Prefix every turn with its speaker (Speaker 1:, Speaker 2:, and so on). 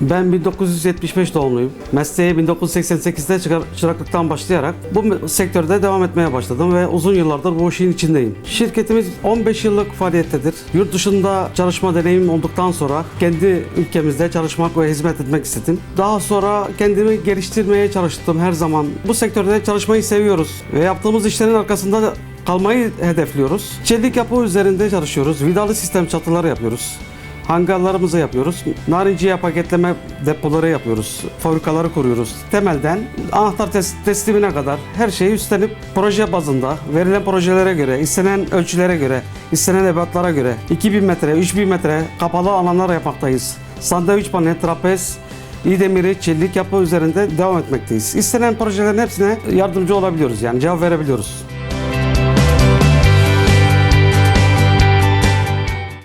Speaker 1: Ben 1975 doğumluyum. Mesleğe 1988'de çıkar- çıraklıktan başlayarak bu sektörde devam etmeye başladım ve uzun yıllardır bu işin içindeyim. Şirketimiz 15 yıllık faaliyettedir. Yurt dışında çalışma deneyimim olduktan sonra kendi ülkemizde çalışmak ve hizmet etmek istedim. Daha sonra kendimi geliştirmeye çalıştım her zaman. Bu sektörde çalışmayı seviyoruz ve yaptığımız işlerin arkasında da kalmayı hedefliyoruz. Çelik yapı üzerinde çalışıyoruz. Vidalı sistem çatıları yapıyoruz. Hangarlarımızı yapıyoruz. Narinciye paketleme depoları yapıyoruz. Fabrikaları kuruyoruz. Temelden anahtar tes- teslimine kadar her şeyi üstlenip proje bazında verilen projelere göre, istenen ölçülere göre, istenen ebatlara göre 2000 metre, 3000 metre kapalı alanlar yapmaktayız. Sandviç panel, trapez, İyi çelik yapı üzerinde devam etmekteyiz. İstenen projelerin hepsine yardımcı olabiliyoruz yani cevap verebiliyoruz.